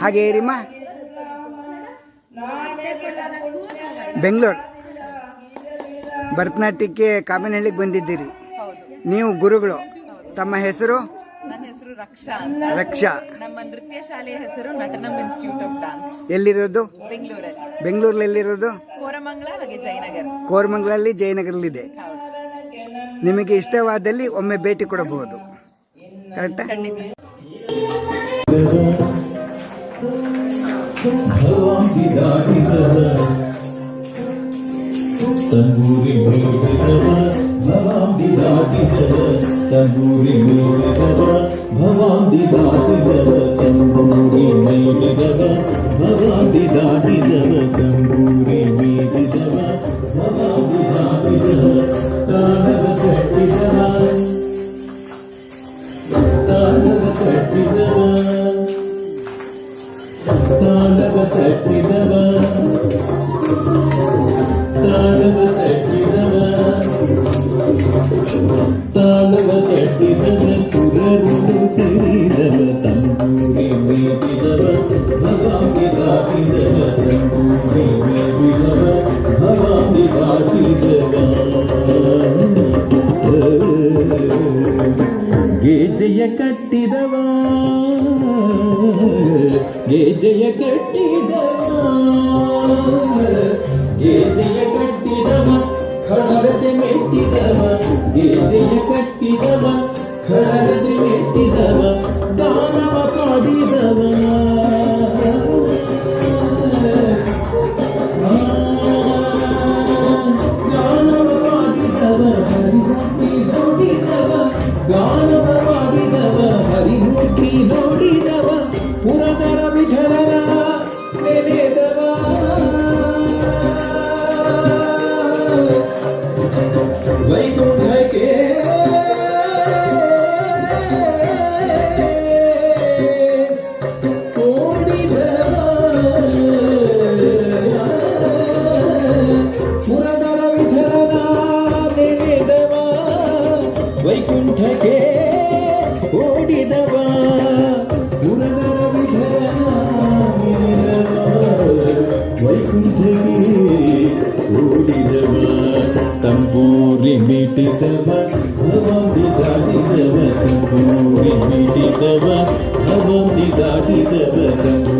ಹಾಗೆ ಇರಿಮ್ಮ ಬೆಂಗಳೂರು. ಭರತನಾಟ್ಯಕ್ಕೆ ಕಾಮನಹಳ್ಳಿಗೆ ಬಂದಿದ್ದೀರಿ. ನೀವು ಗುರುಗಳು. ತಮ್ಮ ಹೆಸರು? ನನ್ನ ಹೆಸರು ರಕ್ಷಾ ರಕ್ಷಾ. ನಮ್ಮ ನೃತ್ಯ ಶಾಲೆಯ ಹೆಸರು ನಟನಂ ಇನ್ಸ್ಟಿಟ್ಯೂಟ್ ಆಫ್ ಡಾನ್ಸ್ ಎಲ್ಲಿರೋದು? ಬೆಂಗಳೂರಲ್ಲಿ. ಬೆಂಗಳೂರಲ್ಲಿ ಎಲ್ಲಿರೋದು? ಕೋರಮಂಗಲ ಹಾಗೆ ಜಯನಗರ. ಕೋರಮಂಗಲಲ್ಲಿ ಜಯನಗರಲ್ಲಿದೆ. ನಿಮಗೆ ಇಷ್ಟವಾದಲ್ಲಿ ಒಮ್ಮೆ ಭೇಟಿ ಕೊಡಬಹುದು. ಕರೆಕ್ಟಾ भगवान की दाढ़ी सदा तंबूरी मूर्ति सदा भगवान की दाढ़ी सदा तंबूरी मूर्ति सदा भगवान की दाढ़ी सदा तंबूरी मूर्ति सदा भगवान की दाढ़ी सदा तंबूरी मूर्ति सदा भगवान की दाढ़ी सदा तानव शक्ति सदा तानव शक्ति सदा தாளவ தட்டிதவ தாளவ தட்டிதவ சுரருது சிறிதவ தம்பூரி மீதிதவ கட்டிதவா கேஜய கட்டிதவா கேஜய கட்டி ಕಟ್ಟಿದವ ಖಳರದೆ ಮೆಟ್ಟಿದವ ಗೆಜೆಯ ಕಟ್ಟಿದವ ಖಳರದೆ ಮೆಟ್ಟಿದವ ದಾನವ ಕಾಡಿದವ ಗಾನವ ಮಾಡಿದವ ಹರಿಮೂರ್ತಿ ನೋಡಿದವ ಮಿಟಿತವ ಭವಂತಿ ದಾಟಿದವ ಕಂಬು ಮಿಟಿತವ ಭವಂತಿ ದಾಟಿದವ ಕಂಬು